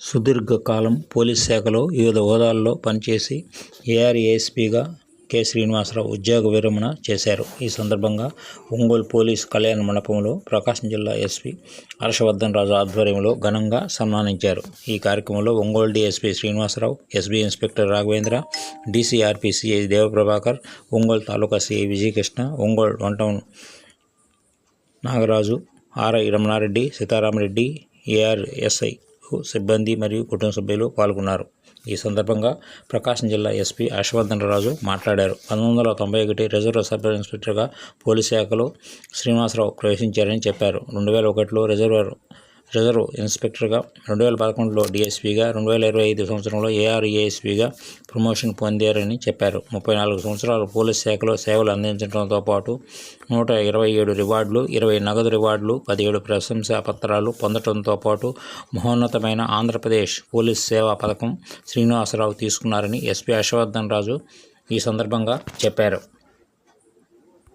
సుదీర్ఘకాలం పోలీస్ శాఖలో వివిధ హోదాల్లో పనిచేసి ఏఆర్ఏఎస్పీగా కె. శ్రీనివాసరావు ఉద్యోగ విరమణ చేశారు. ఈ సందర్భంగా ఒంగోలు పోలీస్ కళ్యాణ మండపంలో ప్రకాశం జిల్లా ఎస్పీ హర్షవర్ధన్రాజు ఆధ్వర్యంలో ఘనంగా సన్మానించారు. ఈ కార్యక్రమంలో Ongole DSP Srinivasarao, SB inspector Raghavendra, DCRP Devaprabhakar, Ongole తాలూకా CI Vijayakrishna, Ongole one town Nagaraju, RI Ramanareddy, Sitaramareddy, ARSI సిబ్బంది మరియు కుటుంబ సభ్యులు పాల్గొన్నారు. ఈ సందర్భంగా ప్రకాశం జిల్లా ఎస్పీ హర్షవర్ధన్రాజు మాట్లాడారు. పంతొమ్మిది వందల తొంభై ఒకటి రిజర్వ్ సబ్ ఇన్స్పెక్టర్గా పోలీస్ శాఖలో శ్రీనివాసరావు ప్రవేశించారని చెప్పారు. రెండు వేల ఒకటిలో రిజర్వర్ రిజర్వ్ ఇన్స్పెక్టర్గా, రెండు వేల పదకొండులో డిఎస్పీగా రెండు వేల ఇరవై ఐదు సంవత్సరంలో ఏఆర్ఏఎస్పీగా ప్రమోషన్ పొందారని చెప్పారు. ముప్పై నాలుగు సంవత్సరాలు పోలీస్ శాఖలో సేవలు అందించడంతో పాటు నూట ఇరవై ఏడు రివార్డులు, ఇరవై నగదు రివార్డులు, పదిహేడు ప్రశంసా పత్రాలు పొందడంతో పాటు మహోన్నతమైన ఆంధ్రప్రదేశ్ పోలీస్ సేవా పథకం శ్రీనివాసరావు తీసుకున్నారని ఎస్పీ హర్షవర్ధన్రాజు ఈ సందర్భంగా చెప్పారు.